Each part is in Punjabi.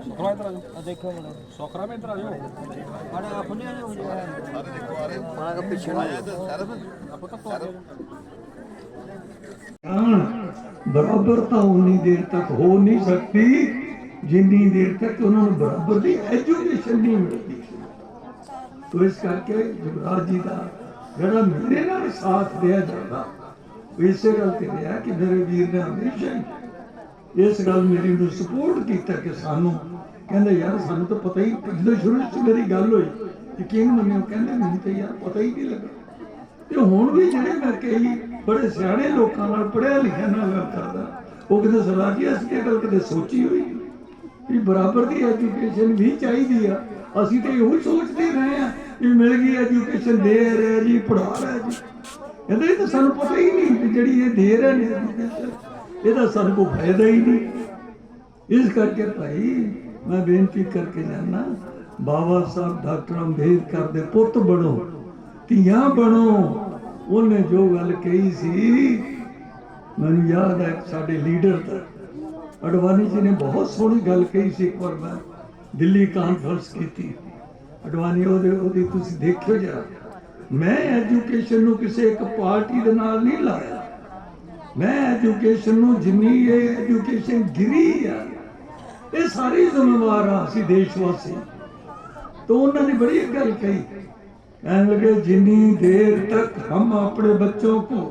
ਸੁਖਰਾ ਇਧਰ ਆ ਜਾਓ ਦੇਖੋ ਮੜਾ ਸੁਖਰਾ ਮੈਂ ਇਧਰ ਆ ਜਾਓ ਆੜਾ ਆਪਣੀਆਂ ਨੇ ਹੋ ਜਾਏ ਮਾਣਾ ਕਾ ਪਿੱਛੇ ਨਾ ਆਪਾਂ ਤਾਂ ਬਰਾਬਰ ਤਾਂ ਉਨੀ ਦੇਰ ਤੱਕ ਹੋ ਨਹੀਂ ਸਕਦੀ, ਜਿੰਨੀ ਦੇਰ ਤੱਕ ਉਹਨਾਂ ਨੂੰ ਬਰਾਬਰ ਦੀ ਐਜੂਕੇਸ਼ਨ ਨਹੀਂ ਮਿਲਦੀ। ਤੋ ਇਸ ਕਰਕੇ ਜੁਗਰਾਜ ਜੀ ਦਾ ਜਿਹੜਾ ਮੇਰੇ ਨਾਲ ਸਾਥ ਦਿਆ ਜਾਂਦਾ ਇਸੇ ਗੱਲ ਤੇ ਰਿਹਾ ਕਿ ਮੇਰੇ ਵੀਰ ਨੇ ਹਮੇਸ਼ਾ ਹੀ ਇਸ ਗੱਲ ਮੇਰੀ ਨੂੰ ਸਪੋਰਟ ਕੀਤਾ ਕਿ ਸਾਨੂੰ ਕਹਿੰਦੇ, ਯਾਰ, ਸਾਨੂੰ ਤਾਂ ਪਤਾ ਹੀ ਜਦੋਂ ਸ਼ੁਰੂ ਵਿੱਚ ਮੇਰੀ ਗੱਲ ਹੋਈ ਯਕੀਨ ਮੰਨਿਓ ਕਹਿੰਦੇ, ਮੈਨੂੰ ਤਾਂ ਯਾਰ ਪਤਾ ਹੀ ਨਹੀਂ ਲੱਗਾ। ਤੇ ਹੁਣ ਵੀ ਜਿਹੜੇ ਮੈਂ ਕਈ ਬੜੇ ਸਿਆਣੇ ਲੋਕਾਂ ਨਾਲ ਪੜਿਆ ਲਿਖਿਆ ਨਾਲ ਗੱਲ ਕਰਦਾ, ਉਹ ਕਿਤੇ ਸਰਦਾਰ ਜੀ, ਅਸੀਂ ਇਹ ਗੱਲ ਕਦੇ ਸੋਚੀ ਹੋਈ ਵੀ ਬਰਾਬਰ ਦੀ ਐਜੂਕੇਸ਼ਨ ਵੀ ਚਾਹੀਦੀ ਆ। ਅਸੀਂ ਤੇ ਇਹੋ ਹੀ ਸੋਚਦੇ ਰਹੇ ਆ ਵੀ ਮਿਲ ਗਈ ਐਜੂਕੇਸ਼ਨ ਦੇ ਰਿਹਾ ਜੀ, ਪੜ੍ਹਾ ਰਿਹਾ ਜੀ। ਕਹਿੰਦੇ ਇਹ ਤਾਂ ਸਾਨੂੰ ਪਤਾ ਹੀ ਨਹੀਂ ਕਿ ਜਿਹੜੀ ਇਹ ਦੇ ਰਹੇ ਇਹਦਾ ਸਾਨੂੰ ਕੋਈ ਫਾਇਦਾ ਹੀ ਨਹੀਂ। ਇਸ ਕਰਕੇ ਭਾਈ ਮੈਂ ਬੇਨਤੀ ਕਰਕੇ ਜਾਣਾ ਬਾਬਾ ਸਾਹਿਬ ਡਾਕਟਰ ਅੰਬੇਦਕਰ ਦੇ ਪੁੱਤ ਬਣੋ, ਧੀਆਂ ਬਣੋ। ਉਹਨੇ ਜੋ ਗੱਲ ਕਹੀ ਸੀ, ਮੈਨੂੰ ਯਾਦ ਹੈ ਸਾਡੇ ਲੀਡਰ ਦਾ, ਅਡਵਾਨੀ ਜੀ ਨੇ ਬਹੁਤ ਸੋਹਣੀ ਗੱਲ ਕਹੀ ਸੀ ਇੱਕ ਵਾਰ ਮੈਂ ਦਿੱਲੀ ਕਾਨਫਰੰਸ ਕੀਤੀ। ਅਡਵਾਨੀ ਉਹਦੇ ਉਹਦੀ ਤੁਸੀਂ ਦੇਖਿਓ ਜਰਾ ਮੈਂ ਐਜੂਕੇਸ਼ਨ ਨੂੰ ਕਿਸੇ ਇੱਕ ਪਾਰਟੀ ਦੇ ਨਾਲ ਨਹੀਂ ਲਾਇਆ ਮੈਂ ਐਜੂਕੇਸ਼ਨ ਨੂੰ ਜਿੰਨੀ ਇਹ ਐਜੂਕੇਸ਼ਨ ਗਿਰੀ ਆ ਇਹ ਸਾਰੀ ਜ਼ਿੰਮੇਵਾਰ ਆ ਅਸੀਂ ਦੇਸ਼ ਵਾਸੀ तो उन्होंने बड़ी एक गल कही कहने लगे जितनी देर तक हम अपने बच्चों को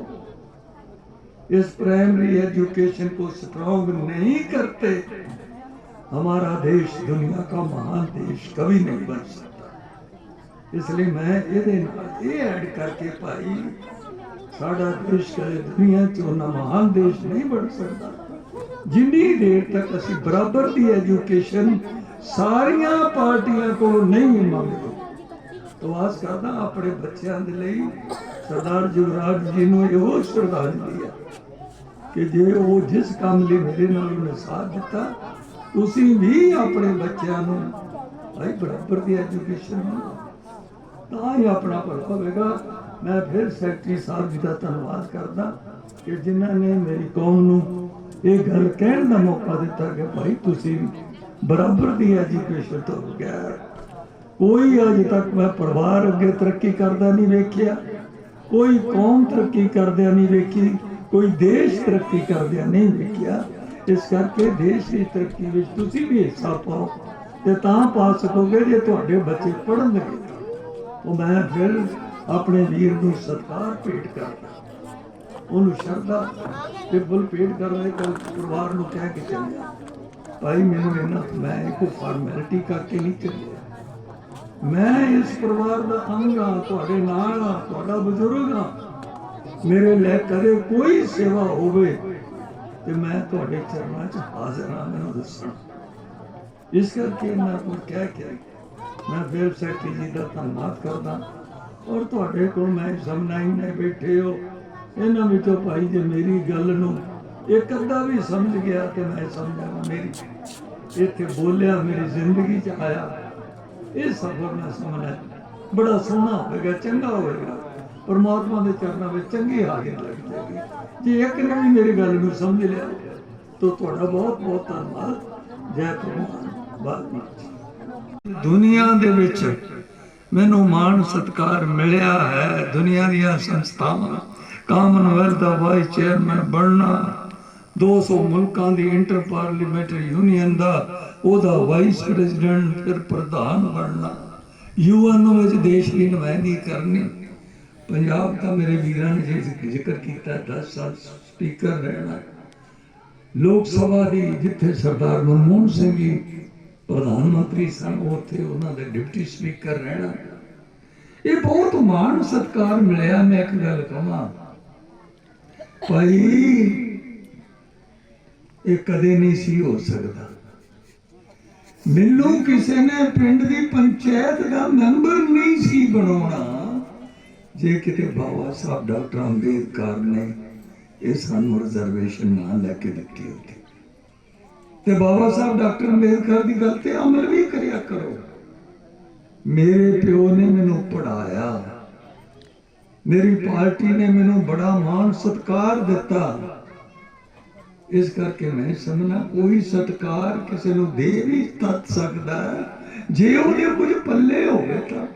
इस प्राइमरी एजुकेशन को स्ट्रॉन्ग नहीं करते हमारा देश दुनिया का महान देश कभी नहीं बन सकता ਇਸ ਲਈ ਮੈਂ ਇਹਦੇ ਨਾਲ ਇਹ ਐਡ ਕਰਕੇ ਭਾਈ, ਸਾਡਾ ਦੇਸ਼ ਹੈ ਦੁਨੀਆ 'ਚ ਉਹਨਾਂ ਮਹਾਨ ਦੇਸ਼ ਨਹੀਂ ਬਣ ਸਕਦਾ। ਜਿੰਨੀ ਦੇਰ ਤੱਕ ਅਸੀਂ ਬਰਾਬਰ ਦੀ ਐਜੂਕੇਸ਼ਨ ਸਾਰੀਆਂ ਪਾਰਟੀਆਂ ਕੋਲ ਨਹੀਂ ਮੰਗਦੇ। ਤੋ ਆਸ ਕਰਦਾ ਆਪਣੇ ਬੱਚਿਆਂ ਦੇ ਲਈ ਸਰਦਾਰ ਜੁਗਰਾਜ ਜੀ ਨੂੰ ਇਹੋ ਸ਼ਰਧਾਂਜਲੀ ਹੈ ਕਿ ਜੇ ਉਹ ਜਿਸ ਕੰਮ ਲਈ ਮੇਰੇ ਨਾਲ ਉਹਨੇ ਸਾਥ ਦਿੱਤਾ, ਤੁਸੀਂ ਵੀ ਆਪਣੇ ਬੱਚਿਆਂ ਨੂੰ ਭਾਈ ਬਰਾਬਰ ਦੀ ਐਜੂਕੇਸ਼ਨ ਨੂੰ ਤਾਂ ਹੀ ਆਪਣਾ ਭਲਾ ਹੋਵੇਗਾ। ਮੈਂ ਫਿਰ ਸੈਕਟਰੀ ਸਾਹਿਬ ਜੀ ਦਾ ਧੰਨਵਾਦ ਕਰਦਾ ਕਿ ਜਿਨ੍ਹਾਂ ਨੇ ਮੇਰੀ ਕੌਮ ਨੂੰ ਇਹ ਗੱਲ ਕਹਿਣ ਦਾ ਮੌਕਾ ਦਿੱਤਾ ਕਿ ਭਾਈ ਤੁਸੀਂ ਬਰਾਬਰ ਦੀ ਐਜੂਕੇਸ਼ਨ ਤੋਂ ਬਗੈਰ ਕੋਈ ਅਜੇ ਤੱਕ ਮੈਂ ਪਰਿਵਾਰ ਅੱਗੇ ਤਰੱਕੀ ਕਰਦਾ ਨਹੀਂ ਵੇਖਿਆ, ਕੋਈ ਕੌਮ ਤਰੱਕੀ ਕਰਦਿਆਂ ਨਹੀਂ ਵੇਖੀ, ਕੋਈ ਦੇਸ਼ ਤਰੱਕੀ ਕਰਦਿਆਂ ਨਹੀਂ ਵੇਖਿਆ। ਇਸ ਕਰਕੇ ਦੇਸ਼ ਦੀ ਤਰੱਕੀ ਵਿੱਚ ਤੁਸੀਂ ਵੀ ਹਿੱਸਾ ਪਾਓ ਤੇ ਤਾਂ ਪਾ ਸਕੋਗੇ ਜੇ ਤੁਹਾਡੇ ਬੱਚੇ ਪੜ੍ਹਨਗੇ। ਉਹ ਮੈਂ ਫਿਰ ਆਪਣੇ ਵੀਰ ਨੂੰ ਸਤਿਕਾਰ ਭੇਟ ਕਰਦਾ। ਉਹਨੂੰ ਸ਼ਰਧਾ ਤੇ ਬੁੱਲ ਭੇਟ ਕਰਦਾ ਕੱਲ ਪਰਿਵਾਰ ਨੂੰ ਕਹਿ ਕੇ ਚੱਲਿਆ, ਭਾਈ, ਮੈਨੂੰ ਇਹਨਾਂ ਮੈਂ ਇੱਕ ਫਾਰਮੈਲਿਟੀ ਕਰਕੇ ਨਹੀਂ ਚੱਲਿਆ। ਮੈਂ ਇਸ ਪਰਿਵਾਰ ਦਾ ਅੰਗ ਹਾਂ, ਤੁਹਾਡੇ ਨਾਲ ਹਾਂ, ਤੁਹਾਡਾ ਬਜ਼ੁਰਗ ਹਾਂ। ਮੇਰੇ ਲਈ ਕਦੇ ਕੋਈ ਸੇਵਾ ਹੋਵੇ ਤੇ ਮੈਂ ਤੁਹਾਡੇ ਚਰਨਾਂ 'ਚ ਹਾਜ਼ਰ ਹਾਂ, ਮੈਨੂੰ ਦੱਸਣਾ। ਇਸ ਕਰਕੇ ਮੈਂ ਕੋਲ ਕਹਿ ਕੇ ਮੈਂ ਫਿਰ ਸੈਕਟਰੀ ਜੀ ਦਾ ਧੰਨਵਾਦ ਕਰਦਾ। ਔਰ ਤੁਹਾਡੇ ਕੋਲ ਮੈਂ ਸਮਝਾਈ ਨੇ ਬੈਠੇ ਹੋ। ਇਹਨਾਂ ਵਿੱਚੋਂ ਭਾਈ ਜੇ ਮੇਰੀ ਗੱਲ ਨੂੰ ਇੱਕ ਅੱਧਾ ਵੀ ਸਮਝ ਗਿਆ ਤੇ ਮੈਂ ਸਮਝਾਂਗਾ ਮੇਰੀ। ਇੱਥੇ ਬੋਲਿਆ, ਮੇਰੀ ਜ਼ਿੰਦਗੀ 'ਚ ਆਇਆ। ਇਹ ਸਫਰ ਮੈਂ ਸਮਝਣਾ ਬੜਾ ਸੋਹਣਾ ਹੋਵੇਗਾ ਚੰਗਾ ਹੋਵੇਗਾ ਪਰਮਾਤਮਾ ਦੇ ਚਰਨਾਂ ਵਿੱਚ ਚੰਗੀ ਹਾਜ਼ਰ ਲੱਗ ਜਾਏਗੀ। ਜੇ ਇੱਕ ਨੇ ਵੀ ਮੇਰੀ ਗੱਲ ਨੂੰ ਸਮਝ ਲਿਆ, ਤਾਂ ਤੁਹਾਡਾ ਬਹੁਤ ਬਹੁਤ ਧੰਨਵਾਦ। ਜੈ ਪ੍ਰਮਾਨ ਬਾਦਮਾ ਦੁਨੀਆ ਦੇ ਵਿੱਚ ਮੈਨੂੰ ਮਾਣ ਸਤਕਾਰ ਮਿਲਿਆ ਹੈ। ਦੁਨੀਆ ਦੀਆਂ ਸੰਸਥਾਵਾਂ, ਕਾਮਨਵੈਲਥ ਦਾ ਵਾਈਸ ਚੇਅਰਮੈਨ ਬਣਨਾ 200 ਮੁਲਕਾਂ ਦੀ ਇੰਟਰ ਪਾਰਲੀਮੈਂਟਰੀ ਯੂਨੀਅਨ ਦਾ, ਉਹਦਾ ਵਾਈਸ ਪ੍ਰੈਜ਼ੀਡੈਂਟ, ਫਿਰ ਪ੍ਰਧਾਨ ਬਣਨਾ। ਯੂਐਨ ਵਿੱਚ ਦੇਸ਼ ਦੀ ਨੁਮਾਇੰਦਗੀ ਕਰਨੀ। ਪੰਜਾਬ ਦਾ ਮੇਰੇ ਵੀਰਾਂ ਨੇ ਜੇ ਜ਼ਿਕਰ ਕੀਤਾ 10 ਸਾਲ ਸਪੀਕਰ ਰਹਿਣਾ। ਲੋਕ ਸਭਾ ਦੀ, ਜਿੱਥੇ ਸਰਦਾਰ ਮਨਮੋਹਨ ਸਿੰਘ ਜੀ ਪ੍ਰਧਾਨ ਮੰਤਰੀ ਸਨ ਉੱਥੇ ਉਹਨਾਂ ਦੇ ਡਿਪਟੀ ਸਪੀਕਰ ਰਹਿਣਾ। ਇਹ ਬਹੁਤ ਮਾਣ ਸਤਕਾਰ ਮਿਲਿਆ, ਮੈਂ ਇੱਕ ਗੱਲ ਕਹਾਂ। ਭਾਈ, ਇਹ ਕਦੇ ਨਹੀਂ ਸੀ ਹੋ ਸਕਦਾ। ਮੈਨੂੰ ਕਿਸੇ ਨੇ ਪਿੰਡ ਦੀ ਪੰਚਾਇਤ ਦਾ ਮੈਂਬਰ ਨਹੀਂ ਸੀ ਬਣਾਉਣਾ। ਜੇ ਕਿਤੇ ਬਾਬਾ ਸਾਹਿਬ, ਡਾਕਟਰ ਅੰਬੇਦਕਰ ਨੇ ਇਹ ਸਾਨੂੰ ਰਿਜ਼ਰਵੇਸ਼ਨ ਨਾ ਲੈ ਕੇ ਦਿੱਤੀ ਹੁੰਦੀ ਤੇ ਬਾਬਾ ਸਾਹਿਬ ਡਾਕਟਰ ਅੰਬੇਦਕਰ ਦੀ ਗੱਲ ਤੇ ਅਮਲ ਵੀ ਕਰਿਆ ਕਰੋ। ਮੇਰੇ ਪਿਓ ਨੇ ਮੈਨੂੰ ਪੜਾਇਆ ਮੇਰੀ ਪਾਰਟੀ ਨੇ ਮੈਨੂੰ ਬੜਾ ਮਾਣ ਸਤਿਕਾਰ ਦਿੱਤਾ। ਇਸ ਕਰਕੇ ਮੈਂ ਸਮਝਣਾ, ਕੋਈ ਸਤਕਾਰ ਕਿਸੇ ਨੂੰ ਦੇ ਵੀ ਤੱਤ ਸਕਦਾ। ਜੇ ਉਹਦੇ ਕੁਝ ਪੱਲੇ ਹੋਵੇ ਤਾਂ।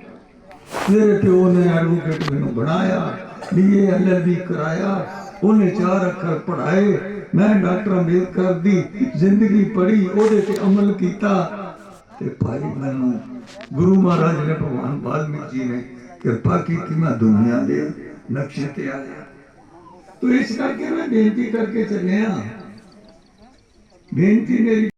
ਮੇਰੇ ਪਿਓ ਨੇ ਐਡਵੋਕੇਟ ਮੈਨੂੰ ਬਣਾਇਆ ਬੀਏ ਐਲਐਲਬੀ ਕਰਾਇਆ। ਉਹਨੇ ਚਾਰ ਅੱਖਰ ਪੜਾਏ ਮੈਂ ਡਾਕਟਰ ਅੰਬੇਦਕਰ ਦੀ ਜ਼ਿੰਦਗੀ ਪੜ੍ਹੀ, ਉਹਦੇ ਤੇ ਅਮਲ ਕੀਤਾ। ਤੇ ਭਾਈ ਮੈਨੂੰ ਗੁਰੂ ਮਹਾਰਾਜ ਨੇ ਭਗਵਾਨ ਵਾਲਮੀਕ ਜੀ ਨੇ ਕਿਰਪਾ ਕੀਤੀ, ਮੈਂ ਦੁਨੀਆ ਦੇ ਨਕਸ਼ੇ ਤੇ ਆਇਆ ਤੋ ਇਸ ਕਰਕੇ ਮੈਂ ਬੇਨਤੀ ਕਰਕੇ ਚੱਲਿਆ। ਬੇਨਤੀ ਮੇਰੀ